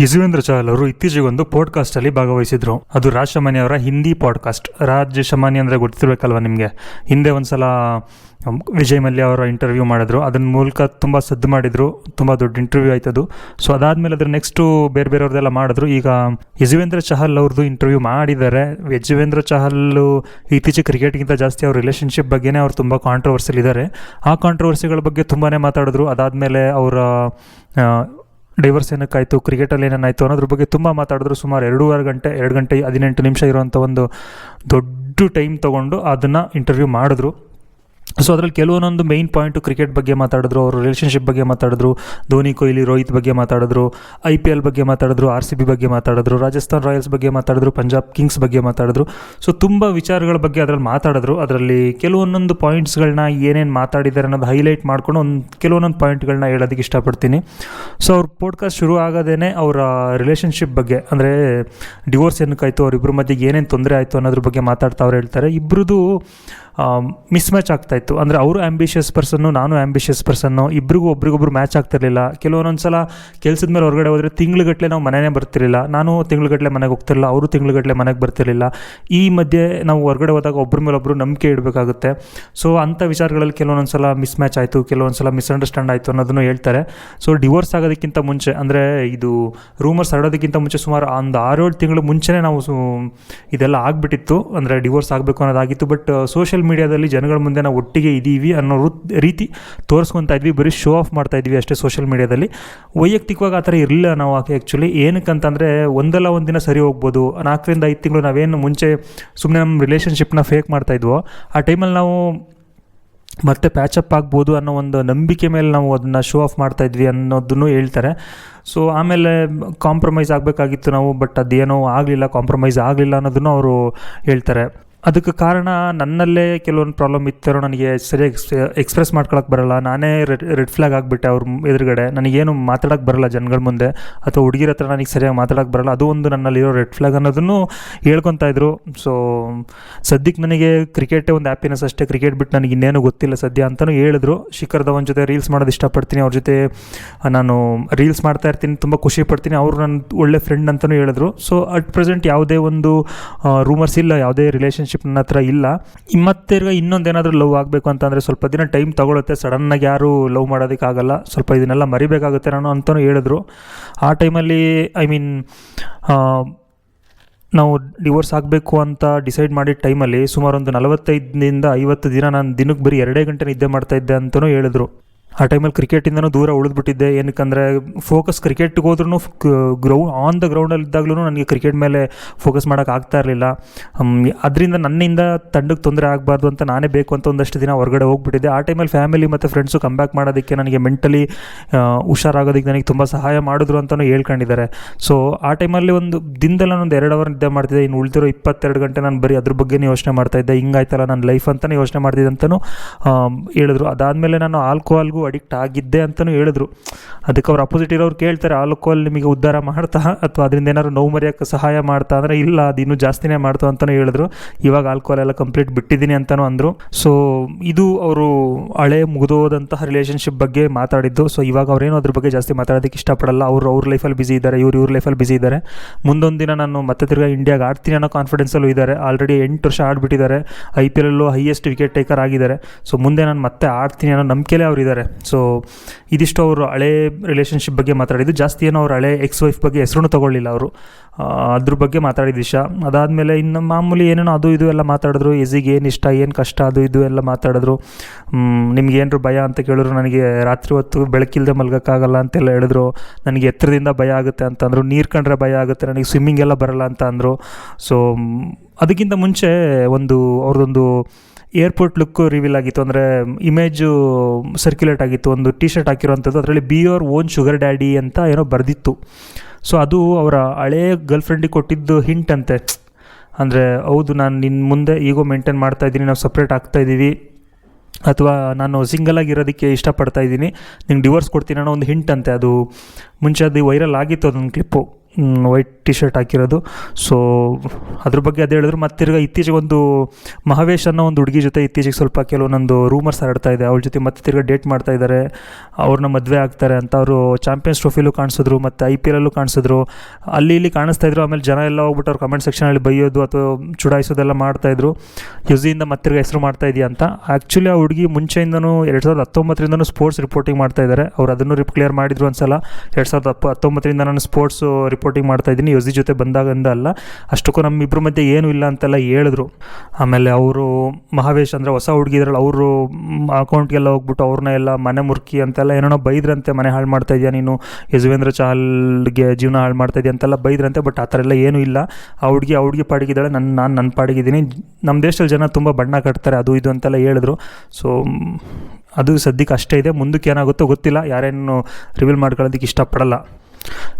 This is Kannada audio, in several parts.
ಯಜುವೇಂದ್ರ ಚಹಲ್ ಅವರು ಇತ್ತೀಚೆಗೆ ಒಂದು ಪಾಡ್ಕಾಸ್ಟ್ ಅಲ್ಲಿ ಭಾಗವಹಿಸಿದ್ರು. ಅದು ರಾಜ್ ಶಮಾನಿ ಅವರ ಹಿಂದಿ ಪಾಡ್ಕಾಸ್ಟ್ ರಾಜ್ ಶಮಾನಿ ಅಂದ್ರೆ ಗೊತ್ತಿರ್ಬೇಕಲ್ವಾ ನಿಮಗೆ? ಹಿಂದೆ ಒಂದ್ಸಲ ವಿಜಯ್ ಮಲ್ಯ ಅವರ ಇಂಟರ್ವ್ಯೂ ಮಾಡಿದ್ರು. ಅದನ್ನ ಮೂಲಕ ತುಂಬ ಸದ್ದು ಮಾಡಿದ್ರು. ತುಂಬ ದೊಡ್ಡ ಇಂಟರ್ವ್ಯೂ ಆಯ್ತದು. ಸೊ ಅದಾದ್ಮೇಲೆ ಅದ್ರ ನೆಕ್ಸ್ಟು ಬೇರೆ ಬೇರೆಯವ್ರದ್ದೆಲ್ಲ ಮಾಡಿದ್ರು. ಈಗ ಯಜುವೇಂದ್ರ ಚಹಲ್ ಅವ್ರದ್ದು ಇಂಟರ್ವ್ಯೂ ಮಾಡಿದ್ದಾರೆ ಯಜುವೇಂದ್ರ ಚಹಲ್ ಇತ್ತೀಚೆಗೆ ಕ್ರಿಕೆಟ್ಗಿಂತ ಜಾಸ್ತಿ ಅವ್ರ ರಿಲೇಷನ್ಶಿಪ್ ಬಗ್ಗೆನೇ ಅವ್ರು ತುಂಬ ಕಾಂಟ್ರವರ್ಸಿಲ್ ಇದ್ದಾರೆ ಆ ಕಾಂಟ್ರವರ್ಸಿಗಳ ಬಗ್ಗೆ ತುಂಬಾ ಮಾತಾಡಿದ್ರು. ಅದಾದಮೇಲೆ ಅವರ ಡೈವರ್ಸ್ ಏನಕ್ಕಾಯಿತು ಕ್ರಿಕೆಟಲ್ಲಿ ಏನೇನಾಯಿತು ಅನ್ನೋದ್ರ ಬಗ್ಗೆ ತುಂಬ ಮಾತಾಡಿದ್ರು. ಸುಮಾರು ಎರಡೂವರೆ ಗಂಟೆ, ಎರಡು ಗಂಟೆ ಹದಿನೆಂಟು ನಿಮಿಷ ಇರುವಂಥ ಒಂದು ದೊಡ್ಡ ಟೈಮ್ ತೊಗೊಂಡು ಅದನ್ನು ಇಂಟರ್ವ್ಯೂ ಮಾಡಿದ್ರು. ಸೊ ಅದರಲ್ಲಿ ಕೆಲವೊಂದೊಂದು ಮೈನ್ ಪಾಯಿಂಟು ಕ್ರಿಕೆಟ್ ಬಗ್ಗೆ ಮಾತಾಡಿದ್ರು, ಅವರು ರಿಲೇಷನ್ಶಿಪ್ ಬಗ್ಗೆ ಮಾತಾಡಿದ್ರು, ಧೋನಿ, ಕೊಹ್ಲಿ, ರೋಹಿತ್ ಬಗ್ಗೆ ಮಾತಾಡಿದ್ರು ಐ ಪಿ ಎಲ್ ಬಗ್ಗೆ ಮಾತಾಡಿದ್ರು ಆರ್ ಸಿ ಬಿ ಬಗ್ಗೆ ಮಾತಾಡಿದ್ರು, ರಾಜಸ್ಥಾನ್ ರಾಯಲ್ಸ್ ಬಗ್ಗೆ ಮಾತಾಡಿದ್ರು, ಪಂಜಾಬ್ ಕಿಂಗ್ಸ್ ಬಗ್ಗೆ ಮಾತಾಡಿದ್ರು. ಸೊ ತುಂಬ ವಿಚಾರಗಳ ಬಗ್ಗೆ ಅದರಲ್ಲಿ ಮಾತಾಡಿದ್ರು. ಅದರಲ್ಲಿ ಕೆಲವೊಂದೊಂದು ಪಾಯಿಂಟ್ಸ್ಗಳನ್ನ ಏನೇನು ಮಾತಾಡಿದ್ದಾರೆ ಅನ್ನೋದು ಹೈಲೈಟ್ ಮಾಡ್ಕೊಂಡು ಒಂದು ಕೆಲವೊಂದೊಂದು ಪಾಯಿಂಟ್ಗಳನ್ನ ಹೇಳೋದಕ್ಕೆ ಇಷ್ಟಪಡ್ತೀನಿ. ಸೊ ಅವ್ರ ಪಾಡ್ಕಾಸ್ಟ್ ಶುರು ಆಗೋದೇ ಅವರ ರಿಲೇಷನ್ಶಿಪ್ ಬಗ್ಗೆ, ಅಂದರೆ ಡಿವೋರ್ಸ್ ಏನಕ್ಕಾಯಿತು ಅವರಿಬ್ಬರ ಮಧ್ಯೆ ಏನೇನು ತೊಂದರೆ ಆಯಿತು ಅನ್ನೋದ್ರ ಬಗ್ಗೆ ಮಾತಾಡ್ತಾ ಅವ್ರು ಹೇಳ್ತಾರೆ. ಇಬ್ಬರದು ಮಿಸ್ ಮ್ಯಾಚ್ ಆಗ್ತಾಯಿತ್ತು ಅಂದರೆ ಅವರು ಆ್ಯಂಬಿಷಿಯಸ್ ಪರ್ಸನ್ನು ನಾನು ಆ್ಯಂಬಿಷಿಯಸ್ ಪರ್ಸನ್ನು ಇಬ್ಬರಿಗೂ ಒಬ್ರಿಗೊಬ್ರು ಮ್ಯಾಚ್ ಆಗ್ತಿರಲಿಲ್ಲ. ಕೆಲವೊಂದೊಂದು ಸಲ ಕೆಲಸದ ಮೇಲೆ ಹೊರಗಡೆ ಹೋದರೆ ತಿಂಗ್ಳುಗಟ್ಟಲೆ ನಾವು ಮನೆಯೇ ಬರ್ತಿರಲಿಲ್ಲ. ನಾನು ತಿಂಗ್ಳುಗಟ್ಟಲೆ ಮನೆಗೆ ಹೋಗ್ತಿರಲಿಲ್ಲ, ಅವರು ತಿಂಗ್ಳುಗಟ್ಟಲೆ ಮನೆಗೆ ಬರ್ತಿರಲಿಲ್ಲ. ಈ ಮಧ್ಯೆ ನಾವು ಹೊರಗಡೆ ಹೋದಾಗ ಒಬ್ಬರ ಮೇಲೆ ಒಬ್ಬರು ನಂಬಿಕೆ ಇಡಬೇಕಾಗುತ್ತೆ. ಸೊ ಅಂಥ ವಿಚಾರಗಳಲ್ಲಿ ಕೆಲವೊಂದ್ಸಲ ಸಲ ಮಿಸ್ ಮ್ಯಾಚ್ ಆಯಿತು ಕೆಲವೊಂದು ಸಲ ಮಿಸ್ಅಂಡರ್ಸ್ಟ್ಯಾಂಡ್ ಆಯಿತು ಅನ್ನೋದನ್ನು ಹೇಳ್ತಾರೆ. ಸೊ ಡಿವೋರ್ಸ್ ಆಗೋದಕ್ಕಿಂತ ಮುಂಚೆ, ಅಂದರೆ ಇದು ರೂಮರ್ಸ್ ಹರಡೋದಕ್ಕಿಂತ ಮುಂಚೆ ಸುಮಾರು ಒಂದು ಆರೇಳು ತಿಂಗಳು ಮುಂಚೆನೇ ನಾವು ಇದೆಲ್ಲ ಆಗಿಬಿಟ್ಟಿತ್ತು. ಅಂದರೆ ಡಿವೋರ್ಸ್ ಆಗಬೇಕು ಅನ್ನೋದಾಗಿತ್ತು ಬಟ್ ಸೋಷಿಯಲ್ ಮೀಡಿಯಾದಲ್ಲಿ ಜನಗಳ ಮುಂದೆ ನಾವು ಒಟ್ಟಿಗೆ ಇದ್ದೀವಿ ಅನ್ನೋ ರೀತಿ ತೋರಿಸ್ಕೊತಾ ಇದ್ವಿ. ಬರೀ ಶೋ ಆಫ್ ಮಾಡ್ತಾ ಇದ್ವಿ ಅಷ್ಟೇ ಸೋಷಿಯಲ್ ಮೀಡಿಯಾದಲ್ಲಿ ವೈಯಕ್ತಿಕವಾಗಿ ಆ ಥರ ಇರಲಿಲ್ಲ ನಾವು ಆ್ಯಕ್ಚುಲಿ ಏನಕ್ಕಂತಂದರೆ ಒಂದಲ್ಲ ಒಂದು ದಿನ ಸರಿ ಹೋಗ್ಬೋದು. ನಾಲ್ಕರಿಂದ ಐದು ತಿಂಗಳು ನಾವೇನು ಮುಂಚೆ ಸುಮ್ಮನೆ ನಮ್ಮ ರಿಲೇಷನ್ಶಿಪ್ನ ಫೇಕ್ ಮಾಡ್ತಾ ಇದ್ವೋ, ಆ ಟೈಮಲ್ಲಿ ನಾವು ಮತ್ತೆ ಪ್ಯಾಚಪ್ ಆಗ್ಬೋದು ಅನ್ನೋ ಒಂದು ನಂಬಿಕೆ ಮೇಲೆ ನಾವು ಅದನ್ನು ಶೋ ಆಫ್ ಮಾಡ್ತಾ ಇದ್ವಿ ಅನ್ನೋದನ್ನು ಹೇಳ್ತಾರೆ. ಸೊ ಆಮೇಲೆ ಕಾಂಪ್ರಮೈಸ್ ಆಗಬೇಕಾಗಿತ್ತು ನಾವು ಬಟ್ ಅದೇನೋ ಆಗಲಿಲ್ಲ ಕಾಂಪ್ರಮೈಸ್ ಆಗಲಿಲ್ಲ ಅನ್ನೋದನ್ನು ಅವರು ಹೇಳ್ತಾರೆ. ಅದಕ್ಕೆ ಕಾರಣ ನನ್ನಲ್ಲೇ ಕೆಲವೊಂದು ಪ್ರಾಬ್ಲಮ್ ಇತ್ತಾರೋ ನನಗೆ ಸರಿಯಾಗಿ ಎಕ್ಸ್ಪ್ರೆಸ್ ಮಾಡ್ಕೊಳಕ್ಕೆ ಬರಲ್ಲ. ನಾನೇ ರೆಡ್ ರೆಡ್ ಫ್ಲಾಗ್ ಆಗಿಬಿಟ್ಟೆ ಅವ್ರ ಎದುರುಗಡೆ. ನನಗೇನು ಮಾತಾಡೋಕ್ಕೆ ಬರಲ್ಲ ಜನಗಳ ಮುಂದೆ. ಅಥವಾ ಹುಡುಗಿರ ಹತ್ರ ನನಗೆ ಸರಿಯಾಗಿ ಮಾತಾಡೋಕ್ಕೆ ಬರಲ್ಲ. ಅದು ಒಂದು ನನ್ನಲ್ಲಿರೋ ರೆಡ್ ಫ್ಲಾಗ್ ಅನ್ನೋದನ್ನು ಹೇಳ್ಕೊತಾ ಇದ್ರು. ಸೊ ಸದ್ಯಕ್ಕೆ ನನಗೆ ಕ್ರಿಕೆಟೇ ಒಂದು ಹ್ಯಾಪಿನೆಸ್ ಅಷ್ಟೇ. ಕ್ರಿಕೆಟ್ ಬಿಟ್ಟು ನನಗೆ ಇನ್ನೇನು ಗೊತ್ತಿಲ್ಲ ಸದ್ಯ ಅಂತಲೂ ಹೇಳಿದ್ರು. ಶಿಖರ್ ಧವನ್ ಜೊತೆ ರೀಲ್ಸ್ ಮಾಡೋದು ಇಷ್ಟಪಡ್ತೀನಿ. ಅವ್ರ ಜೊತೆ ನಾನು ರೀಲ್ಸ್ ಮಾಡ್ತಾ ಇರ್ತೀನಿ. ತುಂಬ ಖುಷಿ ಪಡ್ತೀನಿ. ಅವರು ನನ್ನ ಒಳ್ಳೆ ಫ್ರೆಂಡ್ ಅಂತಲೂ ಹೇಳಿದ್ರು. ಸೊ ಅಟ್ ಪ್ರೆಸೆಂಟ್ ಯಾವುದೇ ಒಂದು ರೂಮರ್ಸ್ ಇಲ್ಲ. ಯಾವುದೇ ರಿಲೇಷನ್ಶಿಪ್ ನನ್ನ ಹತ್ರ ಇಲ್ಲ. ಮತ್ತಿರ್ಗ ಇನ್ನೊಂದೇನಾದರೂ ಲವ್ ಆಗಬೇಕು ಅಂತಂದರೆ ಸ್ವಲ್ಪ ದಿನ ಟೈಮ್ ತಗೊಳುತ್ತೆ. ಸಡನ್ನಾಗಿ ಯಾರು ಲವ್ ಮಾಡೋದಕ್ಕಾಗಲ್ಲ ಸ್ವಲ್ಪ ಇದನ್ನೆಲ್ಲ ಮರಿಬೇಕಾಗುತ್ತೆ ನಾನು ಅಂತಲೂ ಹೇಳಿದ್ರು. ಆ ಟೈಮಲ್ಲಿ ಐ ಮೀನ್ ನಾವು ಡಿವೋರ್ಸ್ ಆಗಬೇಕು ಅಂತ ಡಿಸೈಡ್ ಮಾಡಿದ ಟೈಮಲ್ಲಿ ಸುಮಾರು ಒಂದು ನಲವತ್ತೈದರಿಂದ ಐವತ್ತು ದಿನ ನಾನು ದಿನಕ್ಕೆ ಬರೀ ಎರಡೇ ಗಂಟೆ ನಿದ್ದೆ ಮಾಡ್ತಾ ಇದ್ದೆ ಅಂತಲೂ ಹೇಳಿದ್ರು. ಆ ಟೈಮಲ್ಲಿ ಕ್ರಿಕೆಟಿಂದನೂ ದೂರ ಉಳಿದ್ಬಿಟ್ಟಿದ್ದೆ. ಏನಕ್ಕಂದರೆ ಫೋಕಸ್ ಕ್ರಿಕೆಟ್ಗೆ ಹೋದ್ರೂ ಗ್ರೌ ಆನ್ ದ ಗ್ರೌಂಡಲ್ಲಿ ಇದ್ದಾಗಲೂ ನನಗೆ ಕ್ರಿಕೆಟ್ ಮೇಲೆ ಫೋಕಸ್ ಮಾಡೋಕೆ ಆಗ್ತಾ ಇರಲಿಲ್ಲ. ಅದರಿಂದ ನನ್ನಿಂದ ತಂಡಕ್ಕೆ ತೊಂದರೆ ಆಗಬಾರ್ದು ಅಂತ ನಾನೇ ಬೇಕು ಅಂತ ಒಂದಷ್ಟು ದಿನ ಹೊರಗಡೆ ಹೋಗ್ಬಿಟ್ಟಿದ್ದೆ. ಆ ಟೈಮಲ್ಲಿ ಫ್ಯಾಮಿಲಿ ಮತ್ತು ಫ್ರೆಂಡ್ಸು ಬ್ಯಾಕ್ ಮಾಡೋದಕ್ಕೆ ನನಗೆ ಮೆಂಟಲಿ ಹುಷಾರಾಗೋದಕ್ಕೆ ನನಗೆ ತುಂಬ ಸಹಾಯ ಮಾಡಿದ್ರು ಅಂತಲೂ ಹೇಳ್ಕೊಂಡಿದ್ದಾರೆ. ಸೊ ಆ ಟೈಮಲ್ಲಿ ಒಂದು ದಿನದಲ್ಲಿ ಒಂದು ಎರಡು ಅವರ್ ನಿದ್ದೆ ಮಾಡ್ತಿದ್ದೆ. ಇನ್ನು ಉಳಿದಿರೋ ಇಪ್ಪತ್ತೆರಡು ಗಂಟೆ ನಾನು ಬರೀ ಅದ್ರ ಬಗ್ಗೆ ಯೋಚನೆ ಮಾಡ್ತಾ ಇದ್ದೆ. ಹಿಂಗಾಯ್ತಲ್ಲ, ನನ್ನ ಲೈಫ್ ಅಂತಲೇ ಯೋಚನೆ ಮಾಡ್ತಿದ್ದೆ ಅಂತಲೂ ಹೇಳಿದ್ರು. ಅದಾದಮೇಲೆ ನಾನು ಆಲ್ಕೋಹಾಲ್ಗೂ ಅಡಿಕ್ಟ್ ಆಗಿದ್ದೆ ಅಂತಲೂ ಹೇಳಿದ್ರು. ಅದಕ್ಕೆ ಅವ್ರು ಅಪೋಸಿಟ್ ಇರೋರು ಕೇಳ್ತಾರೆ ಆಲ್ಕೋಹಾಲ್ ನಿಮಗೆ ಉದ್ಧಾರ ಮಾಡ್ತಾ? ಅಥವಾ ಅದರಿಂದ ಏನಾದ್ರು ನೋವು ಮರೆಯೋಕ್ಕೆ ಸಹಾಯ ಮಾಡ್ತಾ? ಅಂದರೆ ಇಲ್ಲ, ಅದು ಇನ್ನೂ ಜಾಸ್ತಿನೇ ಮಾಡ್ತು ಅಂತಲೂ ಹೇಳಿದ್ರು. ಇವಾಗ ಆಲ್ಕೋಹಾಲ್ ಎಲ್ಲ ಕಂಪ್ಲೀಟ್ ಬಿಟ್ಟಿದ್ದೀನಿ ಅಂತಲೂ ಅಂದರು. ಸೊ ಇದು ಅವರು ಹಳೆ ಮುಗಿದೋದಂತಹ ರಿಲೇಷನ್ಶಿಪ್ ಬಗ್ಗೆ ಮಾತಾಡಿದ್ದು. ಸೊ ಇವಾಗ ಅವ್ರೇನು ಅದ್ರ ಬಗ್ಗೆ ಜಾಸ್ತಿ ಮಾತಾಡೋದಕ್ಕೆ ಇಷ್ಟಪಡಲ್ಲ. ಅವರು ಅವ್ರ ಲೈಫಲ್ಲಿ ಬಿಸಿ ಇದ್ದಾರೆ, ಇವ್ರು ಇವ್ರ ಲೈಫಲ್ಲಿ ಬಿಸಿ ಇದ್ದಾರೆ. ಮುಂದೊಂದು ದಿನ ನಾನು ಮತ್ತೆ ತಿರ್ಗಾ ಇಂಡಿಯಾಗೆ ಆಡ್ತೀನಿ ಅನ್ನೋ ಕಾನ್ಫಿಡೆನ್ಸಲ್ಲೂ ಇದ್ದಾರೆ. ಆಲ್ರೆಡಿ ಎಂಟು ವರ್ಷ ಆಡ್ಬಿಟ್ಟಿದ್ದಾರೆ. ಐ ಪಿ ಎಲ್ಲಲ್ಲೂ ಹೈಯೆಸ್ಟ್ ವಿಕೆಟ್ ಟೇಕರ್ ಆಗಿದ್ದಾರೆ. ಸೊ ಮುಂದೆ ನಾನು ಮತ್ತೆ ಆಡ್ತೀನಿ ಅನ್ನೋ ನಂಬಿಕೆಲೇ ಅವರಿದ್ದಾರೆ ಸೊ ಇದಿಷ್ಟು ಅವರು ಹಳೆ ರಿಲೇಷನ್ಶಿಪ್ ಬಗ್ಗೆ ಮಾತಾಡಿದ್ದು. ಜಾಸ್ತಿ ಏನೋ ಅವ್ರ ಹಳೆ ಎಕ್ಸ್ ವೈಫ್ ಬಗ್ಗೆ ಹೆಸರು ತಗೊಳ್ಳಿಲ್ಲ ಅವರು. ಅದ್ರ ಬಗ್ಗೆ ಮಾತಾಡಿದ ವಿಷಯ ಅದಾದಮೇಲೆ ಇನ್ನು ಮಾಮೂಲಿ ಏನೇನೋ ಅದು ಇದು ಎಲ್ಲ ಮಾತಾಡಿದ್ರು. ಎಸಿಗೆ ಏನು ಇಷ್ಟ, ಏನು ಕಷ್ಟ, ಅದು ಇದು ಎಲ್ಲ ಮಾತಾಡಿದ್ರು. ನಿಮ್ಗೆ ಏನಾರು ಭಯ ಅಂತ ಕೇಳಿದ್ರು, ನನಗೆ ರಾತ್ರಿ ಹೊತ್ತು ಬೆಳಕಿಲ್ಲದೆ ಮಲ್ಗೋಕ್ಕಾಗಲ್ಲ ಅಂತೆಲ್ಲ ಹೇಳಿದ್ರು. ನನಗೆ ಎತ್ತರದಿಂದ ಭಯ ಆಗುತ್ತೆ ಅಂತಂದರು ನೀರು ಕಂಡ್ರೆ ಭಯ ಆಗುತ್ತೆ. ನನಗೆ ಸ್ವಿಮ್ಮಿಂಗ್ ಎಲ್ಲ ಬರಲ್ಲ ಅಂತ ಅಂದರು. ಸೊ ಅದಕ್ಕಿಂತ ಮುಂಚೆ ಒಂದು ಅವ್ರದ್ದೊಂದು ಏರ್ಪೋರ್ಟ್ ಲುಕ್ ರಿವೀಲ್ ಆಗಿತ್ತು. ಅಂದರೆ ಇಮೇಜು ಸರ್ಕ್ಯುಲೇಟ್ ಆಗಿತ್ತು. ಒಂದು ಟಿ ಶರ್ಟ್ ಹಾಕಿರೋವಂಥದ್ದು. ಅದರಲ್ಲಿ be your own sugar daddy ಅಂತ ಏನೋ ಬರೆದಿತ್ತು. ಸೊ ಅದು ಅವರ ಹಳೇ ಗರ್ಲ್ ಫ್ರೆಂಡಿಗೆ ಕೊಟ್ಟಿದ್ದು ಹಿಂಟ್ ಅಂತೆ. ಅಂದರೆ, ಹೌದು, ನಾನು ನಿನ್ನ ಮುಂದೆ ಈಗೋ ಮೇಂಟೈನ್ ಮಾಡ್ತಾ ಇದ್ದೀನಿ. ನಾವು ಸಪ್ರೇಟ್ ಆಗ್ತಾ ಇದ್ದೀವಿ. ಅಥವಾ ನಾನು ಸಿಂಗಲ್ ಆಗಿರೋದಕ್ಕೆ ಇಷ್ಟಪಡ್ತಾ ಇದ್ದೀನಿ. ನಿಂಗೆ ಡಿವೋರ್ಸ್ ಕೊಡ್ತೀನಿ ಅನ್ನೋ ಒಂದು ಹಿಂಟ್ ಅಂತೆ. ಅದು ಮುಂಚೆ ಅದು ವೈರಲ್ ಆಗಿತ್ತು ಅದೊಂದು ಕ್ಲಿಪ್ಪು ವೈಟ್ ಟಿ ಶರ್ಟ್ ಹಾಕಿರೋದು. ಸೊ ಅದ್ರ ಬಗ್ಗೆ ಅದು ಹೇಳಿದ್ರು. ಮತ್ತು ತಿರ್ಗಿ ಇತ್ತೀಚೆಗೆ ಒಂದು ಮಹಾವೇಶ್ ಅನ್ನೋ ಒಂದು ಹುಡುಗಿ ಜೊತೆ ಇತ್ತೀಚೆಗೆ ಸ್ವಲ್ಪ ಕೆಲವೊಂದು ರೂಮರ್ಸ್ ಹರಡ್ತಾ ಇದೆ. ಅವ್ರ ಜೊತೆ ಮತ್ತೆ ತಿರ್ಗ ಡೇಟ್ ಮಾಡ್ತಾ ಇದ್ದಾರೆ ಅವ್ರನ್ನ ಮದುವೆ ಆಗ್ತಾರೆ ಅಂತ ಅವರು ಚಾಂಪಿಯನ್ಸ್ ಟ್ರೋಫಿಲೂ ಕಾಣಿಸಿದ್ರು, ಮತ್ತು ಐ ಪಿ ಎಲ್ಲಲ್ಲೂ ಕಾಣಿಸಿದ್ರು. ಅಲ್ಲಿ ಇಲ್ಲಿ ಕಾಣಿಸ್ತಾ ಇದ್ರು. ಆಮೇಲೆ ಜನ ಎಲ್ಲ ಹೋಗ್ಬಿಟ್ಟು ಅವ್ರು ಕಮೆಂಟ್ ಸೆಕ್ಷನಲ್ಲಿ ಬೈಯೋದು ಅಥವಾ ಚುಡಾಯಿಸೋದೆಲ್ಲ ಮಾಡ್ತಾಯಿದ್ರು ಯುಸಿಯಿಂದ ಮತ್ತೆ ತಿರ್ಗಿ ಹೆಸರು ಮಾಡ್ತಾ ಇದೆಯಾ ಅಂತ. ಆ್ಯಕ್ಚುಲಿ ಆ ಹುಡುಗಿ ಮುಂಚೆಯಿಂದನೂ ಎರಡು ಸಾವಿರದ ಹತ್ತೊಂಬತ್ತರಿಂದನೂ ಸ್ಪೋರ್ಟ್ಸ್ ರಿಪೋರ್ಟಿಂಗ್ ಮಾಡ್ತಾ ಇದ್ದಾರೆ ಅವ್ರು ಅದನ್ನು ರಿಪ್ ಕ್ಲಿಯರ್ ಮಾಡಿದ್ರು ಒಂದ್ಸಲ ಎರಡು ಸಾವಿರದ ಹತ್ತು ಹತ್ತೊಂಬತ್ತರಿಂದ ನಾನು ಸ್ಪೋರ್ಟ್ಸು ರಿಪೋರ್ಟಿಂಗ್ ಮಾಡ್ತಾ ಇದ್ದೀನಿ. ಯೋಜಿ ಜೊತೆ ಬಂದಾಗಂದ ಅಲ್ಲ ಅಷ್ಟಕ್ಕೂ ನಮ್ಮಿಬ್ಬರ ಮಧ್ಯೆ ಏನೂ ಇಲ್ಲ ಅಂತೆಲ್ಲ ಹೇಳಿದ್ರು. ಆಮೇಲೆ ಅವರು ಮಹಾವೇಶ್ ಅಂದರೆ ಹೊಸ ಹುಡುಗಿದ್ರಲ್ಲಿ, ಅವರು ಅಕೌಂಟ್ಗೆಲ್ಲ ಹೋಗ್ಬಿಟ್ಟು ಅವ್ರನ್ನ ಎಲ್ಲ ಮನೆ ಮುರ್ಕಿ ಅಂತೆಲ್ಲ ಏನೇನೋ ಬೈದ್ರಂತೆ, ಮನೆ ಹಾಳು ಮಾಡ್ತಾ ಇದೆಯಾ ನೀನು? ಯಜುವೇಂದ್ರ ಚಹಲ್ಗೆ ಜೀವನ ಹಾಳು ಮಾಡ್ತಾ ಇದೆಯಾ ಅಂತೆಲ್ಲ ಬೈದ್ರಂತೆ, ಬಟ್ ಆ ಥರ ಎಲ್ಲ ಏನೂ ಇಲ್ಲ. ಆ ಹುಡುಗಿ ಆ ಹುಡುಗಿ ಪಾಡಿಗಿದ್ದಾಳೆ ನನ್ನ ನಾನು ನನ್ನ ಪಾಡಿಗಿದ್ದೀನಿ. ನಮ್ಮ ದೇಶದಲ್ಲಿ ಜನ ತುಂಬ ಬಣ್ಣ ಕಟ್ತಾರೆ, ಅದು ಇದು ಅಂತೆಲ್ಲ ಹೇಳಿದ್ರು. ಸೊ, ಅದು ಸದ್ಯಕ್ಕೆ ಅಷ್ಟೇ ಇದೆ. ಮುಂದಕ್ಕೆ ಏನಾಗುತ್ತೋ ಗೊತ್ತಿಲ್ಲ. ಯಾರೇನು ರಿವೀಲ್ ಮಾಡ್ಕೊಳ್ಳೋದಕ್ಕೆ ಇಷ್ಟಪಡಲ್ಲ.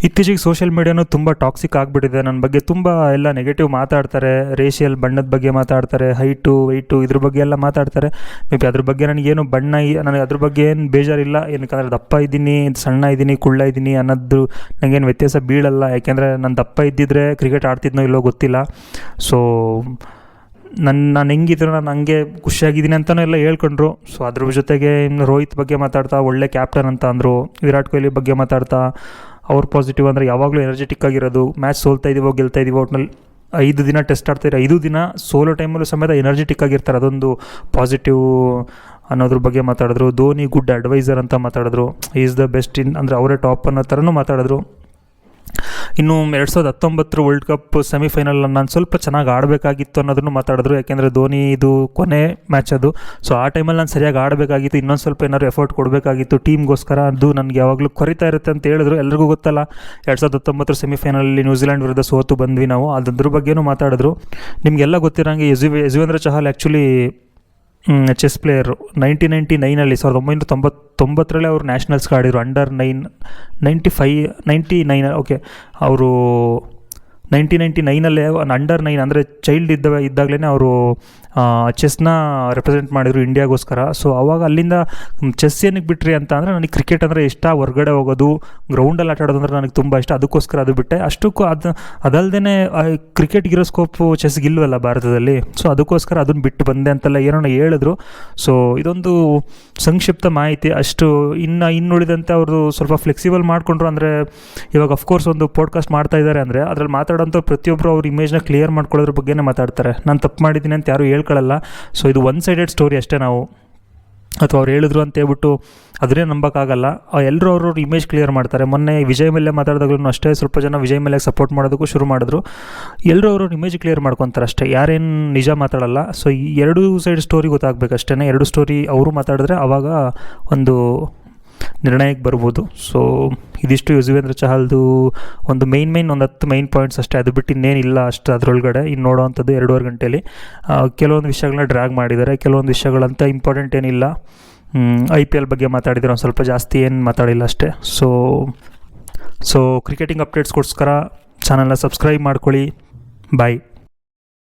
ಇತ್ತೀಚೆಗೆ ಸೋಷಿಯಲ್ ಮೀಡಿಯಾನು ತುಂಬ ಟಾಕ್ಸಿಕ್ ಆಗಿಬಿಟ್ಟಿದೆ ನನ್ನ ಬಗ್ಗೆ. ತುಂಬ ಎಲ್ಲ ನೆಗೆಟಿವ್ ಮಾತಾಡ್ತಾರೆ. ರೇಷಿಯಲ್ ಬಣ್ಣದ ಬಗ್ಗೆ ಮಾತಾಡ್ತಾರೆ. ಹೈಟು ವೆಯ್ಟು ಇದ್ರ ಬಗ್ಗೆ ಎಲ್ಲ ಮಾತಾಡ್ತಾರೆ. ಮೇ ಬಿ ಅದ್ರ ಬಗ್ಗೆ ನನಗೇನು ಬಣ್ಣ ನನಗೆ ಅದ್ರ ಬಗ್ಗೆ ಏನು ಬೇಜಾರಿಲ್ಲ. ಏನಕ್ಕಂದ್ರೆ ದಪ್ಪ ಇದ್ದೀನಿ, ಸಣ್ಣ ಇದ್ದೀನಿ, ಕುಳ್ಳ ಇದ್ದೀನಿ ಅನ್ನೋದು ನನಗೇನು ವ್ಯತ್ಯಾಸ ಬೀಳಲ್ಲ. ಯಾಕೆಂದರೆ ನಾನು ದಪ್ಪ ಇದ್ದಿದ್ರೆ ಕ್ರಿಕೆಟ್ ಆಡ್ತಿದ್ನೋ ಇಲ್ಲೋ ಗೊತ್ತಿಲ್ಲ. ಸೊ ನನ್ನ ನಾನು ಹೆಂಗಿದ್ರು ನಾನು ಹಂಗೆ ಖುಷಿಯಾಗಿದ್ದೀನಿ ಅಂತಲೂ ಎಲ್ಲ ಹೇಳ್ಕೊಂಡ್ರು. ಸೊ ಅದ್ರ ಜೊತೆಗೆ ಇನ್ನು ರೋಹಿತ್ ಬಗ್ಗೆ ಮಾತಾಡ್ತಾ, ಒಳ್ಳೆ ಕ್ಯಾಪ್ಟನ್ ಅಂತ ಅಂದರು. ವಿರಾಟ್ ಕೊಹ್ಲಿ ಬಗ್ಗೆ ಮಾತಾಡ್ತಾ ಅವ್ರು ಪಾಸಿಟಿವ್ ಅಂದರೆ ಯಾವಾಗಲೂ ಎನರ್ಜೆಟಿಕ್ ಆಗಿರೋದು ಮ್ಯಾಚ್ ಸೋಲ್ತಾ ಇದೀವೋ ಗೆಲ್ತಾ ಇದೀವೋ ಒಟ್ನಲ್ಲಿ ಐದು ದಿನ ಟೆಸ್ಟ್ ಆಡ್ತಾರೆ ಐದು ದಿನ ಸೋಲೋ ಟೈಮಲ್ಲೂ ಸಮೇತ ಎನರ್ಜೆಟಿಕ್ ಆಗಿರ್ತಾರೆ. ಅದೊಂದು ಪಾಸಿಟಿವ್ ಅನ್ನೋದ್ರ ಬಗ್ಗೆ ಮಾತಾಡಿದ್ರು. ಧೋನಿ ಗುಡ್ ಅಡ್ವೈಸರ್ ಅಂತ ಮಾತಾಡಿದ್ರು. ಈಸ್ ದ ಬೆಸ್ಟ್ ಇನ್, ಅಂದರೆ ಅವರೇ ಟಾಪ್ ಅನ್ನೋ ಥರನೂ ಮಾತಾಡಿದ್ರು. ಇನ್ನು ಎರಡು ಸಾವಿರದ ಹತ್ತೊಂಬತ್ತರ ವರ್ಲ್ಡ್ ಕಪ್ ಸೆಮಿಫೈನಲ್ ನಾನು ಸ್ವಲ್ಪ ಚೆನ್ನಾಗಿ ಆಡಬೇಕಾಗಿತ್ತು ಅನ್ನೋದನ್ನು ಮಾತಾಡಿದ್ರು. ಯಾಕೆಂದರೆ ಧೋನಿ ಇದು ಕೊನೆ ಮ್ಯಾಚ್ ಅದು. ಸೊ ಆ ಟೈಮಲ್ಲಿ ನಾನು ಸರಿಯಾಗಿ ಆಡಬೇಕಾಗಿತ್ತು. ಇನ್ನೊಂದು ಸ್ವಲ್ಪ ಏನಾದ್ರು ಎಫರ್ಟ್ ಕೊಡಬೇಕಾಗಿತ್ತು ಟೀಮ್ಗೋಸ್ಕರ ಅದು ನನಗೆ ಯಾವಾಗಲೂ ಕೊರಿತಾ ಇರುತ್ತೆ ಅಂತ ಹೇಳಿದ್ರು. ಎಲ್ರಿಗೂ ಗೊತ್ತಲ್ಲ, ಎರಡು ಸಾವಿರದ ಹತ್ತೊಂಬತ್ತರ ಸೆಮಿಫೈನಲಲ್ಲಿ ನ್ಯೂಜಿಲೆಂಡ್ ವಿರುದ್ಧ ಸೋತು ಬಂದ್ವಿ ನಾವು. ಅದ್ರ ಬಗ್ಗೆನೂ ಮಾತಾಡಿದ್ರು. ನಿಮಗೆಲ್ಲ ಗೊತ್ತಿರೋಂಗೆ Yuzi, Yuzvendra Chahal actually chess player nineteen ninety ನೈನಲ್ಲಿ ಸಾವಿರದ ಒಂಬೈನೂರ ತೊಂಬತ್ತೊಂಬತ್ತರಲ್ಲೇ ಅವರು ನ್ಯಾಷನಲ್ಸ್ಗೆ ಆಡಿದರು. Under nine ninety five ninety nine okay ಅವರು ನೈನ್ಟೀನ್ ನೈಂಟಿ ನೈನಲ್ಲೇ ಅಂಡರ್ ನೈನ್ ಅಂದರೆ ಚೈಲ್ಡ್ ಇದ್ದ ಇದ್ದಾಗಲೇ ಅವರು ಚೆಸ್ನ ರೆಪ್ರೆಸೆಂಟ್ ಮಾಡಿದರು ಇಂಡಿಯಾಗೋಸ್ಕರ ಸೊ ಅವಾಗ ಅಲ್ಲಿಂದ ಚೆಸ್ ಏನಕ್ಕೆ ಬಿಟ್ರಿ ಅಂತ ಅಂದರೆ ನನಗೆ ಕ್ರಿಕೆಟ್ ಅಂದರೆ ಇಷ್ಟ. ಹೊರಗಡೆ ಹೋಗೋದು ಗ್ರೌಂಡಲ್ಲಿ ಆಟ ಆಡೋದು ಅಂದರೆ ನನಗೆ ತುಂಬ ಇಷ್ಟ. ಅದಕ್ಕೋಸ್ಕರ ಅದು ಬಿಟ್ಟೆ. ಅಷ್ಟಕ್ಕೂ ಅದು ಅದಲ್ಲದೆ ಕ್ರಿಕೆಟ್ಗಿರೋ ಸ್ಕೋಪು ಚೆಸ್ಗಿಲ್ವಲ್ಲ ಭಾರತದಲ್ಲಿ. ಸೊ ಅದಕ್ಕೋಸ್ಕರ ಅದನ್ನು ಬಿಟ್ಟು ಬಂದೆ ಅಂತೆಲ್ಲ ಏನೋ ಹೇಳಿದ್ರು. ಸೊ ಇದೊಂದು ಸಂಕ್ಷಿಪ್ತ ಮಾಹಿತಿ. ಅಷ್ಟು ಇನ್ನು ಇನ್ನುಳಿದಂತೆ ಅವರು ಸ್ವಲ್ಪ ಫ್ಲೆಕ್ಸಿಬಲ್ ಮಾಡಿಕೊಂಡ್ರು ಅಂದರೆ, ಇವಾಗ ಅಫ್ಕೋರ್ಸ್ ಒಂದು ಪಾಡ್ಕಾಸ್ಟ್ ಮಾಡ್ತಾ ಇದ್ದಾರೆ ಅಂದರೆ, ಅದ್ರಲ್ಲಿ ಮಾತಾಡೋಂಥ ಪ್ರತಿಯೊಬ್ಬರು ಅವ್ರ ಇಮೇಜ್ನ ಕ್ಲಿಯರ್ ಮಾಡ್ಕೊಳ್ಳೋದ್ರ ಬಗ್ಗೆನೇ ಮಾತಾಡ್ತಾರೆ. ನಾನು ತಪ್ಪು ಮಾಡಿದ್ದೀನಿ ಅಂತ ಯಾರೂ ಹೇಳ್ಕೊಳ್ಳಲ್ಲ ಸೊ ಇದು ಒನ್ ಸೈಡೆಡ್ ಸ್ಟೋರಿ ಅಷ್ಟೇ ನಾವು. ಅಥವಾ ಅವ್ರು ಹೇಳಿದ್ರು ಅಂತ ಹೇಳ್ಬಿಟ್ಟು ಅದನ್ನೇ ನಂಬೋಕ್ಕಾಗಲ್ಲ. ಎಲ್ಲರೂ ಅವ್ರವ್ರ ಇಮೇಜ್ ಕ್ಲಿಯರ್ ಮಾಡ್ತಾರೆ. ಮೊನ್ನೆ ವಿಜಯ್ ಮೇಲೆ ಮಾತಾಡಿದಾಗಲೂ ಅಷ್ಟೇ ಸ್ವಲ್ಪ ಜನ ವಿಜಯ್ ಮೇಲೆ ಸಪೋರ್ಟ್ ಮಾಡೋದಕ್ಕೂ ಶುರು ಮಾಡಿದ್ರು. ಎಲ್ಲರೂ ಅವ್ರವ್ರ ಇಮೇಜ್ ಕ್ಲಿಯರ್ ಮಾಡ್ಕೊತಾರೆ ಅಷ್ಟೇ. ಯಾರೇನು ನಿಜ ಮಾತಾಡಲ್ಲ. ಸೊ ಈ ಎರಡೂ ಸೈಡ್ ಸ್ಟೋರಿ ಗೊತ್ತಾಗಬೇಕು ಎರಡು ಸ್ಟೋರಿ ಅವರು ಮಾತಾಡಿದ್ರೆ ಆವಾಗ ಒಂದು ನಿರ್ಣಯಕ್ಕೆ ಬರ್ಬೋದು. ಸೊ ಇದಿಷ್ಟು ಯುಜುವೇಂದ್ರ ಚಹಲ್ದು ಒಂದು ಮೈನ್ ಮೈನ್ ಒಂದು ಹತ್ತು ಮೈನ್ ಪಾಯಿಂಟ್ಸ್ ಅಷ್ಟೇ. ಅದು ಬಿಟ್ಟು ಇನ್ನೇನಿಲ್ಲ ಅಷ್ಟು ಅದರೊಳಗಡೆ. ಇನ್ನು ನೋಡೋವಂಥದ್ದು ಎರಡೂವರೆ ಗಂಟೆಯಲ್ಲಿ ಕೆಲವೊಂದು ವಿಷಯಗಳನ್ನ ಡ್ರ್ಯಾಗ್ ಮಾಡಿದ್ದಾರೆ. ಕೆಲವೊಂದು ವಿಷಯಗಳಂತ ಇಂಪಾರ್ಟೆಂಟ್ ಏನಿಲ್ಲ. ಐ ಪಿ ಎಲ್ ಬಗ್ಗೆ ಮಾತಾಡಿದರೆ ಒಂದು ಸ್ವಲ್ಪ ಜಾಸ್ತಿ ಏನು ಮಾತಾಡಿಲ್ಲ ಅಷ್ಟೇ. ಸೊ ಸೊ ಕ್ರಿಕೆಟಿಂಗ್ ಅಪ್ಡೇಟ್ಸ್ಗೋಸ್ಕರ ಚಾನಲ್ನ ಸಬ್ಸ್ಕ್ರೈಬ್ ಮಾಡ್ಕೊಳ್ಳಿ. ಬಾಯ್